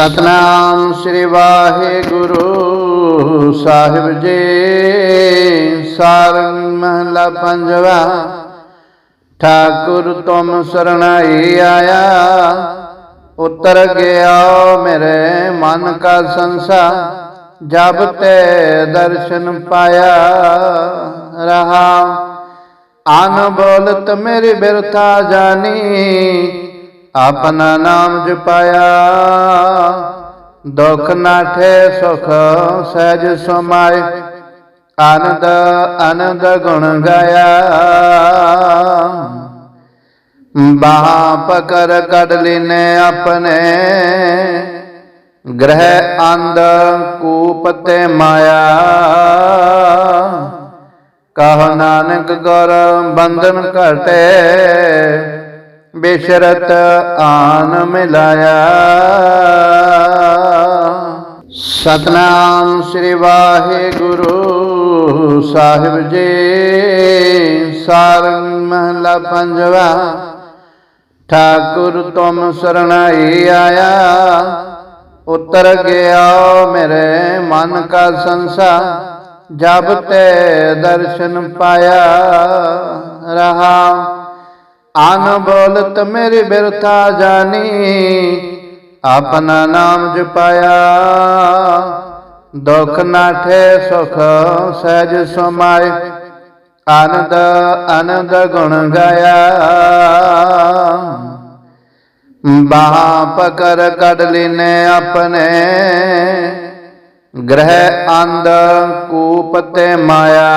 ਸਤਨਾਮ ਸ੍ਰੀ ਵਾਹਿਗੁਰੂ ਸਾਹਿਬ ਜੀ। ਸਾਰੰਗ ਮਹਲਾ ਪੰਜਵਾ। ਠਾਕੁਰ ਤੁਮ ਸਰਣਾਈ ਆਇਆ। ਉਤਰ ਗਿਆ ਮੇਰੇ ਮਨ ਕਾ ਸੰਸਾ। ਜਬ ਤੇ ਦਰਸ਼ਨ ਪਾਇਆ ਰਹਾ। ਆਨ ਬੋਲਤ ਮੇਰੀ ਬਿਰਥਾ ਜਾਣੀ ਆਪਣਾ ਨਾਮ ਜਪਾਇਆ। ਦੁਖ ਨਾਠੇ ਸੁਖ ਸਹਿਜ ਸਮਾਏ। ਆਨੰਦ ਆਨੰਦ ਗੁਣ ਗਾਇਆ। ਬਾਹਾਂ ਪਕੜ ਕੱਢ ਲੈਨੇ ਆਪਣੇ। ਗ੍ਰਹਿ ਅੰਧ ਕੂਪ ਤੇ ਮਾਇਆ। ਕਹ ਨਾਨਕ ਗੁਰ ਬੰਧਨ ਘਟੇ। ਬਿਸ਼ਰਤ ਆਨ ਮਿਲਾਇਆ। ਸਤਨਾਮ ਸ੍ਰੀ ਵਾਹਿਗੁਰੂ ਸਾਹਿਬ ਜੀ, ਸਾਰੰਗ ਮਹਲਾ ਪੰਜਵਾ। ਠਾਕੁਰ ਤੁਮ ਸਰਣਾਈ ਆਇਆ, ਉਤਰ ਗਿਆ ਮੇਰੇ ਮਨ ਕਾ ਸੰਸਾ, ਜਬ ਤੇ ਦਰਸ਼ਨ ਪਾਇਆ ਰਹਾ। ਆਨ ਬੋਲਤ ਮੇਰੀ ਬਿਰਥਾ ਜਾਣੀ ਆਪਣਾ ਨਾਮ ਜਪਾਇਆ। ਦੁਖ ਨਾਠੇ ਸੁਖ, ਸਹਿਜ ਸਮਾਏ। ਆਨੰਦ ਆਨੰਦ ਗੁਣ ਗਾਇਆ। ਬਾਹਾਂ ਪਕੜ ਕੱਢ ਲੈਨੇ ਆਪਣੇ। ਗ੍ਰਹਿ ਅੰਧ ਕੂਪ ਤੇ ਮਾਇਆ।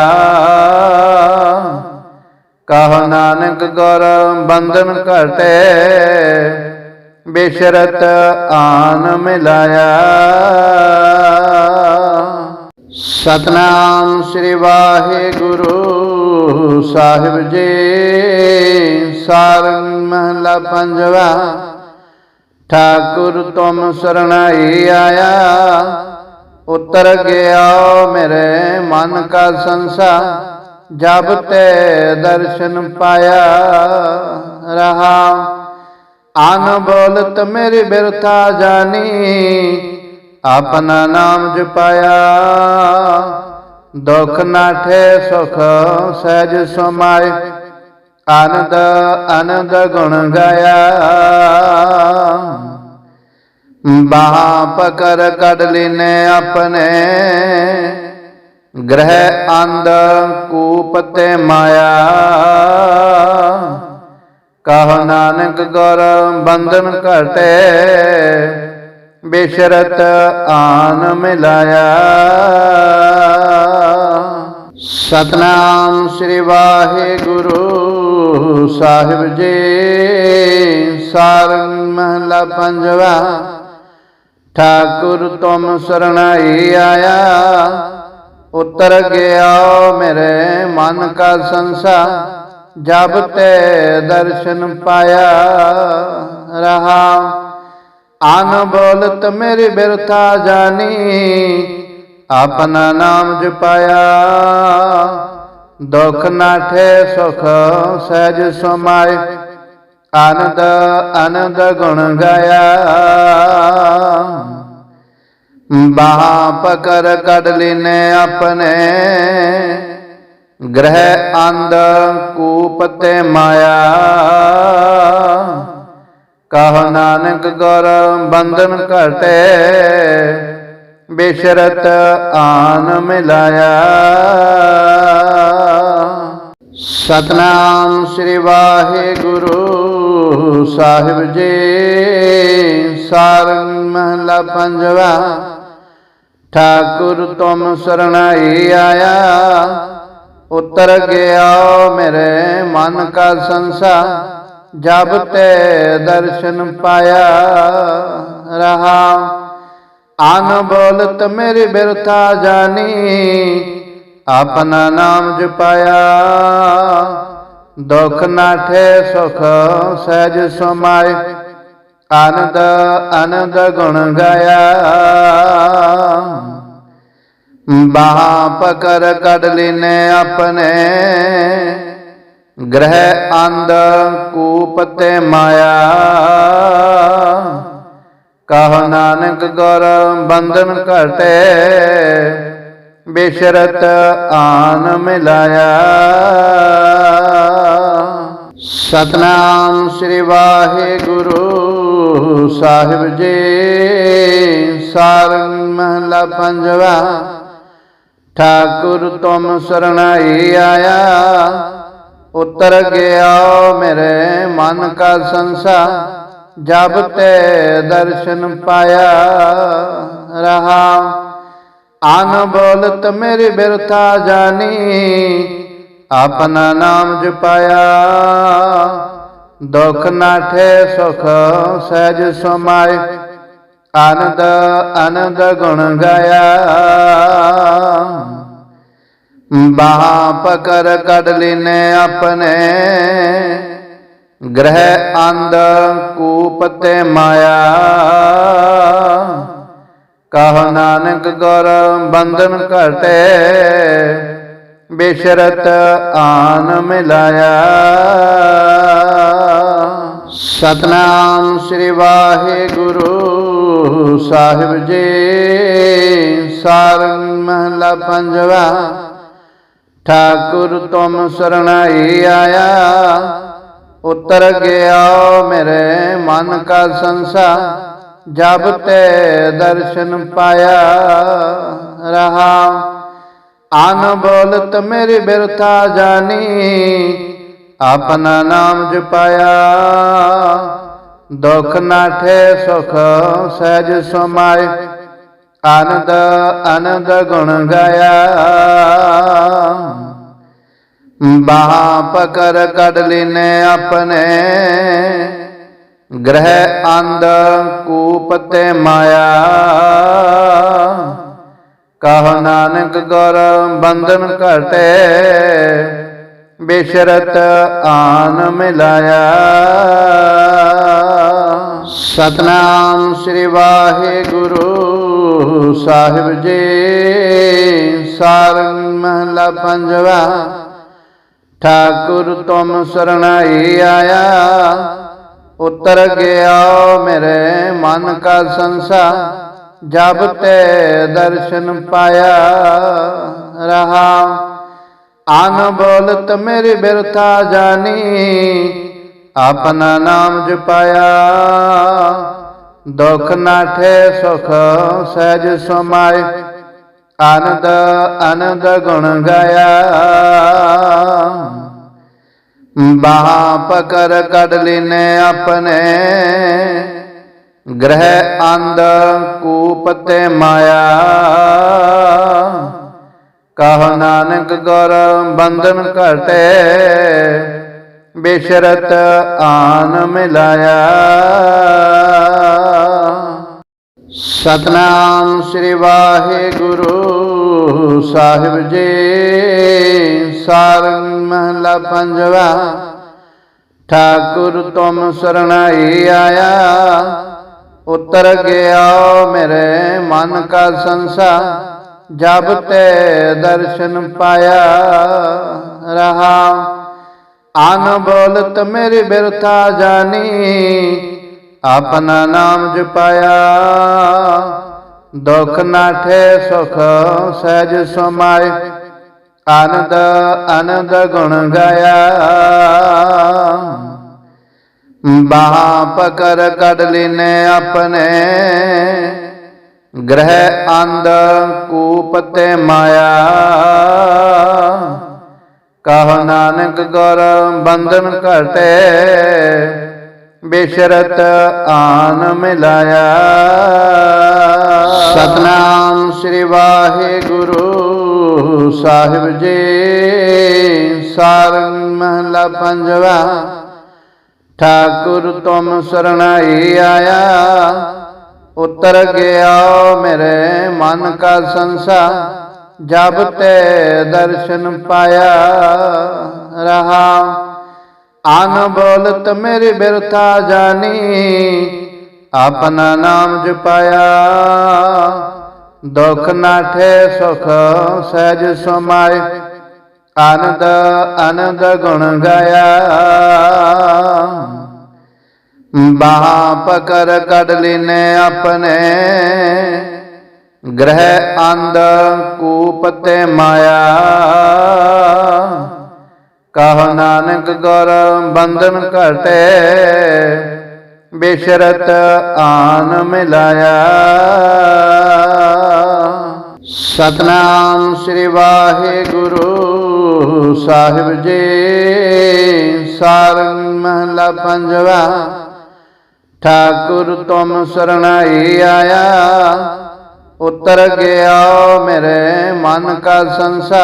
ਕਹ ਨਾਨਕ ਗੁਰ ਬੰਧਨ ਘਟੇ, ਬਿਸ਼ਰਤ ਆਨ ਮਿਲਾਇਆ। ਸਤਨਾਮ ਸ੍ਰੀ ਵਾਹਿਗੁਰੂ ਸਾਹਿਬ ਜੀ, ਸਾਰੰਗ ਮਹਲਾ ਪੰਜਵਾ। ਠਾਕੁਰ ਤੁਮ ਸਰਣਾਈ ਆਇਆ, ਉਤਰ ਗਿਆ ਮੇਰੇ ਮਨ ਕਾ ਸੰਸਾ। ਜਬ ਤੇ ਦਰਸ਼ਨ ਪਾਇਆ ਰਹਾ। ਆਨ ਬੋਲਤ ਮੇਰੀ ਬਿਰਥਾ ਜਾਣੀ ਆਪਣਾ ਨਾਮ ਜਪਾਇਆ। ਦੁਖ ਨਾਠੇ ਸੁਖ ਸਹਿਜ ਸਮਾਏ। ਆਨੰਦ ਆਨੰਦ ਗੁਣ ਗਾਇਆ। ਬਾਹਾਂ ਪਕੜ ਕੱਢ ਲੈਨੇ ਆਪਣੇ। ਗ੍ਰਹਿ ਅੰਧ ਕੂਪ ਤੇ ਮਾਇਆ। ਕਹ ਨਾਨਕ ਗੁਰ ਬੰਧਨ ਘਟੇ, ਬਿਸ਼ਰਤ ਆਨ ਮਿਲਾਇਆ। ਸਤਨਾਮ ਸ੍ਰੀ ਵਾਹਿਗੁਰੂ ਸਾਹਿਬ ਜੀ, ਸਾਰੰਗ ਮਹਲਾ ਪੰਜਵਾ। ਠਾਕੁਰ ਤੁਮ ਸਰਣਾਈ ਆਇਆ। ਉਤਰ ਗਿਆ ਮੇਰੇ ਮਨ ਕਾ ਸੰਸਾ, ਜਬ ਤੇ ਦਰਸ਼ਨ ਪਾਇਆ ਰਹਾ। ਆਨ ਬੋਲਤ ਮੇਰੀ ਬਿਰਥਾ ਜਾਣੀ ਆਪਣਾ ਨਾਮ ਜਪਾਇਆ। ਦੁਖ ਨਾਠੇ ਸੁਖ ਸਹਿਜ ਸਮਾਏ। ਆਨੰਦ ਆਨੰਦ ਗੁਣ ਗਾਇਆ। ਬਾਹਾਂ ਪਕੜ ਕੱਢ ਲੈਨੇ ਆਪਣੇ ਗ੍ਰਹਿ ਅੰਧ ਕੂਪ ਤੇ ਮਾਇਆ। ਕਹ ਨਾਨਕ ਗੁਰ ਬੰਧਨ ਘਟੇ, ਬਿਸ਼ਰਤ ਆਨ ਮਿਲਾਇਆ। ਸਤਨਾਮ ਸ੍ਰੀ ਵਾਹਿਗੁਰੂ ਸਾਹਿਬ ਜੀ, ਸਾਰੰਗ ਮਹਲਾ ਪੰਜਵਾ ਠਾਕੁਰ ਤੁਮ ਸਰਣਾਈ ਆਇਆ। ਉਤਰ ਗਿਆ ਮੇਰੇ ਮਨ ਕਾ ਸੰਸਾ। ਜਬ ਤੇ ਦਰਸ਼ਨ ਪਾਇਆ ਰਹਾ। ਆਨ ਬੋਲਤ ਮੇਰੀ ਬਿਰਥਾ ਜਾਣੀ ਆਪਣਾ ਨਾਮ ਜਪਾਇਆ। ਦੁਖ ਨਾਠੇ ਸੁਖ ਸਹਿਜ ਸਮਾਏ। ਆਨੰਦ ਆਨੰਦ ਗੁਣ ਗਾਇਆ। ਬਾਹਾਂ ਪਕੜ ਕੱਢ ਲੈਨੇ ਆਪਣੇ। ਗ੍ਰਹਿ ਅੰਧ ਕੂਪ ਤੇ ਮਾਇਆ। ਕਹੋ ਨਾਨਕ ਗੁਰ ਬੰਧਨ ਘਟੇ। ਬਿਸ਼ਰਤ ਆਨ ਮਿਲਾਇਆ। ਸਤਨਾਮ ਸ੍ਰੀ ਵਾਹਿਗੁਰੂ ਸਾਹਿਬ ਜੀ, ਸਾਰੰਗ ਮਹਲਾ ਪੰਜਵਾ। ਠਾਕੁਰ ਤੁਮ ਸਰਣਾਈ ਆਇਆ। ਉਤਰ ਗਿਆ ਮੇਰੇ ਮਨ ਕਾ ਸੰਸਾ। ਜਬ ਤੇ ਦਰਸ਼ਨ ਪਾਇਆ ਰਹਾ। ਆਨ ਬੋਲਤ ਮੇਰੀ ਬਿਰਥਾ ਜਾਨੀ। ਆਪਣਾ ਨਾਮ ਜਪਾਇਆ। ਦੁਖ ਨਾਠੇ ਸੁਖ ਸਹਿਜ ਸਮਾਏ। ਆਨੰਦ ਆਨੰਦ ਗੁਣ ਗਾਇਆ। ਬਾਹਾਂ ਪਕਰ ਕੜ ਲਿਨੇ ਆਪਣੇ ਗ੍ਰਹਿ ਅੰਧ ਕੂਪ ਤੇ ਮਾਇਆ। ਕਹ ਨਾਨਕ ਗੁਰ ਬੰਧਨ ਘਟੇ, ਬਿਸ਼ਰਤ ਆਨ ਮਿਲਾਇਆ। ਸਤਨਾਮ ਸ੍ਰੀ ਵਾਹਿਗੁਰੂ। ਸਾਹਿਬ ਜੀ, ਸਾਰੰਗ ਮਹਲਾ ਪੰਜਵਾ। ਠਾਕੁਰ ਤੁਮ ਸਰਣਾਈ ਆਇਆ, ਉਤਰ ਗਿਆ ਮੇਰੇ ਮਨ ਕਾ ਸੰਸਾ, ਜਬ ਤੇ ਦਰਸ਼ਨ ਪਾਇਆ ਰਹਾ। ਆਨ ਬੋਲਤ ਮੇਰੀ ਬਿਰਥਾ ਜਾਣੀ ਆਪਣਾ ਨਾਮ ਜਪਾਇਆ। ਦੁਖ ਨਾਠੇ ਸੁਖ, ਸਹਿਜ ਸਮਾਏ। ਆਨੰਦ ਆਨੰਦ ਗੁਣ ਗਾਇਆ। ਬਾਹਾਂ ਪਕਰ ਕੜ ਲਿਨੇ ਆਪਣੇ। ਗ੍ਰਹਿ ਅੰਧ ਕੂਪ ਤੇ ਮਾਇਆ। ਕਹ ਨਾਨਕ ਗੁਰ ਬੰਧਨ ਘਟੇ, ਬਿਸ਼ਰਤ ਆਨ ਮਿਲਾਇਆ। ਸਤਨਾਮ ਸ੍ਰੀ ਵਾਹਿਗੁਰੂ ਸਾਹਿਬ ਜੀ। ਸਾਰੰਗ ਮਹਲਾ ਪੰਜਵਾ। ਠਾਕੁਰ ਤੁਮ ਸਰਣਾਈ ਆਇਆ। ਉਤਰ ਗਿਆ ਮੇਰੇ ਮਨ ਕਾ ਸੰਸਾ। ਜਬ ਤੇ ਦਰਸ਼ਨ ਪਾਇਆ ਰਹਾ। ਆਨ ਬੋਲਤ ਮੇਰੀ ਬਿਰਥਾ ਜਾਣੀ ਆਪਣਾ ਨਾਮ ਜਪਾਇਆ। ਦੁਖ ਨਾਠੇ ਸੁਖ ਸਹਿਜ ਸਮਾਏ। ਆਨੰਦ ਆਨੰਦ ਗੁਣ ਗਾਇਆ। ਬਾਹਾਂ ਪਕਰ ਕੜ ਲਿਨੇ ਆਪਣੇ। ਗ੍ਰਹਿ ਅੰਧ ਕੂਪ ਤੇ ਮਾਇਆ। ਕਹ ਨਾਨਕ ਗੁਰ ਬੰਧਨ ਘਟੇ। ਬੇਸ਼ਰਤ ਆਨ ਮਿਲਾਇਆ ਸਤਨਾਮ ਸ੍ਰੀ ਵਾਹਿਗੁਰੂ ਸਾਹਿਬ ਜੀ, ਸਾਰੰਗ ਮਹਲਾ ਪੰਜਵਾ। ਠਾਕੁਰ ਤੁਮ ਸਰਣਾਈ ਆਇਆ, ਉਤਰ ਗਿਆ ਮੇਰੇ ਮਨ ਕਾ ਸੰਸਾ ਜਬ ਤੇ ਦਰਸ਼ਨ ਪਾਇਆ ਰਹਾ। ਆਨ ਬੋਲਤ ਮੇਰੀ ਬਿਰਥਾ ਜਾਣੀ ਆਪਣਾ ਨਾਮ ਜਪਾਇਆ। ਦੁਖ ਨਾਠੇ ਸੁਖ ਸਹਿਜ ਸਮਾਏ। ਆਨੰਦ ਆਨੰਦ ਗੁਣ ਗਾਇਆ। ਬਾਹਾਂ ਪਕਰ ਕੜ ਲਿਨੇ ਆਪਣੇ। ਗ੍ਰਹਿ ਅੰਧ ਕੂਪ ਤੇ ਮਾਇਆ। ਕਹ ਨਾਨਕ ਗੁਰ ਬੰਧਨ ਘਟੇ, ਬਿਸ਼ਰਤ ਆਨ ਮਿਲਾਇਆ। ਸਤਨਾਮ ਸ੍ਰੀ ਵਾਹਿਗੁਰੂ ਸਾਹਿਬ ਜੀ, ਸਾਰੰਗ ਮਹਲਾ ਪੰਜਵਾ, ਠਾਕੁਰ ਤੁਮ ਸਰਣਾਈ ਆਇਆ। ਉਤਰ ਗਿਆ ਮੇਰੇ ਮਨ ਕਾ ਸੰਸਾ ਜਬ ਤੇ ਦਰਸ਼ਨ ਪਾਇਆ ਰਹਾ। ਆਨ ਬੋਲਤ ਮੇਰੀ ਬਿਰਥਾ ਜਾਣੀ ਆਪਣਾ ਨਾਮ ਜਪਾਇਆ। ਦੁਖ ਨਾਠੇ ਸੁਖ ਸਹਿਜ ਸਮਾਏ। ਆਨੰਦ ਆਨੰਦ ਗੁਣ ਗਾਇਆ। ਬਾਹਾਂ ਪਕੜ ਕੱਢ ਲੈਨੇ ਆਪਣੇ। ਗ੍ਰਹਿ ਅੰਧ ਕੂਪ ਤੇ ਮਾਇਆ। ਕਹ ਨਾਨਕ ਗੁਰ ਬੰਧਨ ਘਟੇ, ਬਿਸ਼ਰਤ ਆਨ ਮਿਲਾਇਆ। ਸਤਨਾਮ ਸ੍ਰੀ ਵਾਹਿਗੁਰੂ ਸਾਹਿਬ ਜੀ, ਸਾਰੰਗ ਮਹਲਾ ਪੰਜਵਾ। ਠਾਕੁਰ ਤੁਮ ਸਰਣਾਈ ਆਇਆ। ਉਤਰ ਗਿਆ ਮੇਰੇ ਮਨ ਕਾ ਸੰਸਾ,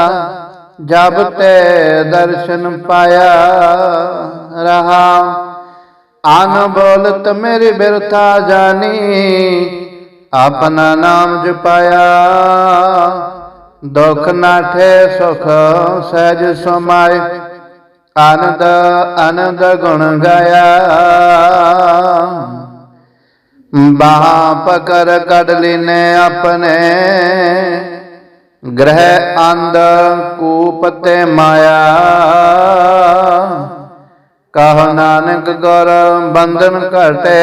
ਜਬ ਤੇ ਦਰਸ਼ਨ ਪਾਇਆ ਰਹਾ। ਆਨ ਬੋਲਤ ਮੇਰੀ ਬਿਰਥਾ ਜਾਨੀ, ਆਪਣਾ ਨਾਮ ਜਪਾਇਆ। ਦੁਖ ਨਾਠੇ ਸੁਖ ਸਹਿਜ ਸਮਾਏ, ਆਨੰਦ ਆਨੰਦ ਗੁਣ ਗਾਇਆ। ਬਾਹਾਂ ਪਕੜ ਕੱਢ ਲੈਨੇ ਆਪਣੇ। ਗ੍ਰਹਿ ਅੰਧ ਕੂਪ ਤੇ ਮਾਇਆ। ਕਹ ਨਾਨਕ ਗੁਰ ਬੰਧਨ ਘਟੇ।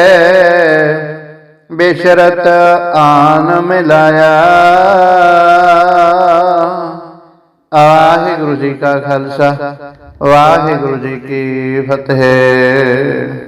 ਬਿਸ਼ਰਤ ਆਨ ਮਿਲਾਇਆ। ਵਾਹਿਗੁਰੂ ਜੀ ਕਾ ਖਾਲਸਾ, ਵਾਹਿਗੁਰੂ ਜੀ ਕੀ ਫਤਿਹ।